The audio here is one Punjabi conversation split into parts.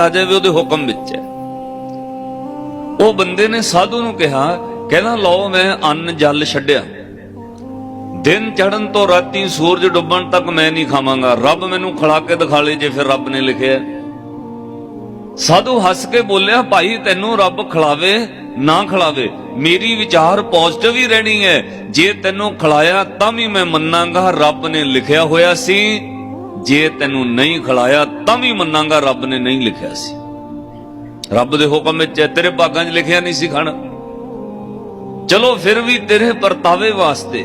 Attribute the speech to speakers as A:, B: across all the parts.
A: ਆ ਜਾਵੇ ਉਹਦੇ ਹੁਕਮ ਵਿੱਚ ਹੈ। ਉਹ ਬੰਦੇ ਨੇ ਸਾਧੂ ਨੂੰ ਕਿਹਾ, ਕਹਿੰਦਾ, ਲਓ ਮੈਂ ਅੰਨ ਜਲ ਛੱਡਿਆ। ਦਿਨ ਚੜਨ ਤੋਂ ਰਾਤੀ ਸੂਰਜ ਡੁੱਬਣ ਤੱਕ ਮੈਂ ਨਹੀਂ ਖਾਵਾਂਗਾ। ਰੱਬ ਮੈਨੂੰ ਖਿਲਾ ਕੇ ਦਿਖਾ ਲੇ ਜੇ ਫਿਰ ਰੱਬ ਨੇ ਲਿਖਿਆ ਸਾਧੂ ਹੱਸ ਕੇ ਬੋਲਿਆ, ਭਾਈ, ਤੈਨੂੰ ਰੱਬ ਖਿਲਾਵੇ, ਨਾ ਖਿਲਾਵੇ। ਮੇਰੀ ਵਿਚਾਰ ਪੋਜ਼ਿਟਿਵ ਹੀ ਰਹਿਣੀ ਹੈ। ਜੇ ਤੈਨੂੰ ਖਿਲਾਇਆ ਤਾਂ ਵੀ ਮੈਂ ਮੰਨਾਂਗਾ। ਰੱਬ ਨੇ ਲਿਖਿਆ ਹੋਇਆ ਸੀ। ਜੇ ਤੈਨੂੰ ਨਹੀਂ ਖਿਲਾਇਆ, ਤਾਂ ਵੀ ਮੰਨਾਂਗਾ, ਰੱਬ ਨੇ ਨਹੀਂ ਲਿਖਿਆ ਸੀ। ਰੱਬ ਦੇ ਹੁਕਮ ਵਿੱਚ ਤੇਰੇ ਭਾਗਾਂ 'ਚ ਲਿਖਿਆ ਨਹੀਂ ਸੀ ਖਾਣਾ ਚਲੋ ਫਿਰ ਵੀ ਤੇਰੇ ਪਰਤਾਵੇ ਵਾਸਤੇ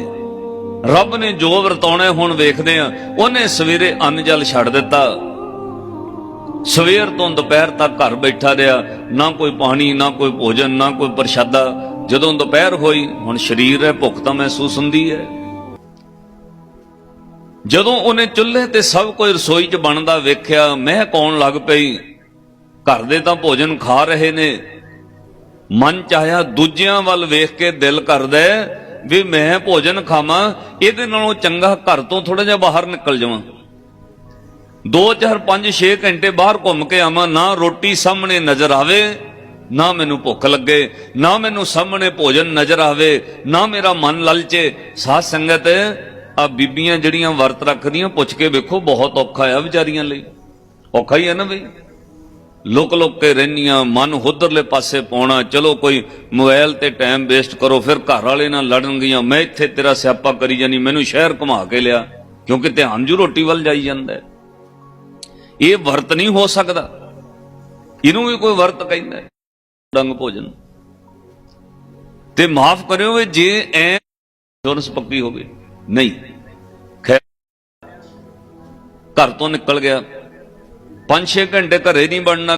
A: ਰੱਬ ਨੇ ਜੋ ਵਰਤਾਉਣਾ ਹੁਣ ਵੇਖਦੇ ਆ, ਉਹਨੇ ਸਵੇਰੇ ਅੰਨ ਜਲ ਛੱਡ ਦਿੱਤਾ। ਸਵੇਰ ਤੋਂ ਦੁਪਹਿਰ ਤੱਕ ਘਰ ਬੈਠਾ ਰਿਹਾ, ਨਾ ਕੋਈ ਪਾਣੀ, ਨਾ ਕੋਈ ਭੋਜਨ, ਨਾ ਕੋਈ ਪ੍ਰਸ਼ਾਦਾ। ਜਦੋਂ ਦੁਪਹਿਰ ਹੋਈ, ਹੁਣ ਸਰੀਰ ਹੈ, ਭੁੱਖ ਤਾਂ ਮਹਿਸੂਸ ਹੁੰਦੀ ਹੈ। ਜਦੋਂ ਉਹਨੇ ਚੁੱਲ੍ਹੇ ਤੇ ਸਭ ਕੁਝ ਰਸੋਈ 'ਚ ਬਣਦਾ ਵੇਖਿਆ ਮੈਂ ਕੌਣ ਲੱਗ ਪਈ? ਘਰ ਦੇ ਤਾਂ ਭੋਜਨ ਖਾ ਰਹੇ ਨੇ। ਮਨ ਚਾਹਿਆ ਦੂਜਿਆਂ ਵੱਲ ਵੇਖ ਕੇ ਦਿਲ ਕਰਦਾ ਵੀ ਮੈਂ ਭੋਜਨ ਖਾਵਾਂ, ਇਹਦੇ ਨਾਲੋਂ ਚੰਗਾ ਘਰ ਤੋਂ ਥੋੜਾ ਜਿਹਾ ਬਾਹਰ ਨਿਕਲ ਜਾਵਾਂ। 2 4 5 6 ਘੰਟੇ ਬਾਹਰ ਘੁੰਮ ਕੇ ਆਵਾਂ, ਨਾ ਰੋਟੀ ਸਾਹਮਣੇ ਨਜ਼ਰ ਆਵੇ, ਨਾ ਮੈਨੂੰ ਭੁੱਖ ਲੱਗੇ, ਨਾ ਮੈਨੂੰ ਸਾਹਮਣੇ ਭੋਜਨ ਨਜ਼ਰ ਆਵੇ, ਨਾ ਮੇਰਾ ਮਨ ਲਲਚੇ। ਸਾਧ ਸੰਗਤ ਆ ਬੀਬੀਆਂ ਜਿਹੜੀਆਂ ਵਰਤ ਰੱਖਦੀਆਂ, ਪੁੱਛ ਕੇ ਵੇਖੋ, ਬਹੁਤ ਔਖਾ ਆ ਵਿਚਾਰੀਆਂ ਲਈ। ਔਖਾ ਹੀ ਹੈ ਨਾ ਬਈ। ਲੁਕ ਲੁਕ ਕੇ ਰਹਿਨੀਆਂ ਮਨ ਉਧਰਲੇ ਪਾਸੇ ਪਾਉਣਾ, ਚਲੋ ਕੋਈ ਮੋਬਾਈਲ ਤੇ ਟਾਈਮ ਵੇਸਟ ਕਰੋ, ਫਿਰ ਘਰ ਵਾਲੇ ਨਾਲ ਲੜਨਗੀਆਂ, ਮੈਂ ਇੱਥੇ ਤੇਰਾ ਸਿਆਪਾ ਕਰੀ ਜਾਨੀ, ਮੈਨੂੰ ਸ਼ਹਿਰ ਘੁਮਾ ਕੇ ਲਿਆ, ਕਿਉਂਕਿ ਧਿਆਨ ਜੂ ਰੋਟੀ ਵੱਲ ਜਾਈ ਜਾਂਦਾ ਇਹ ਵਰਤ ਨਹੀਂ ਹੋ ਸਕਦਾ। ਇਹਨੂੰ ਵੀ ਕੋਈ ਵਰਤ ਕਹਿੰਦਾ ਡੰਗ ਭੋਜਨ। ਤੇ ਮਾਫ ਕਰਿਓ ਵੀ ਜੇ ਐ ਇੰਸ਼ੋਰੈਂਸ ਪੱਕੀ ਹੋਵੇ। ਨਹੀਂ। ਖੈਰ ਘਰ ਤੋਂ ਨਿਕਲ ਗਿਆ। 5-6 ਘੰਟੇ ਘਰੇ ਨਹੀਂ ਬਣਨਾ।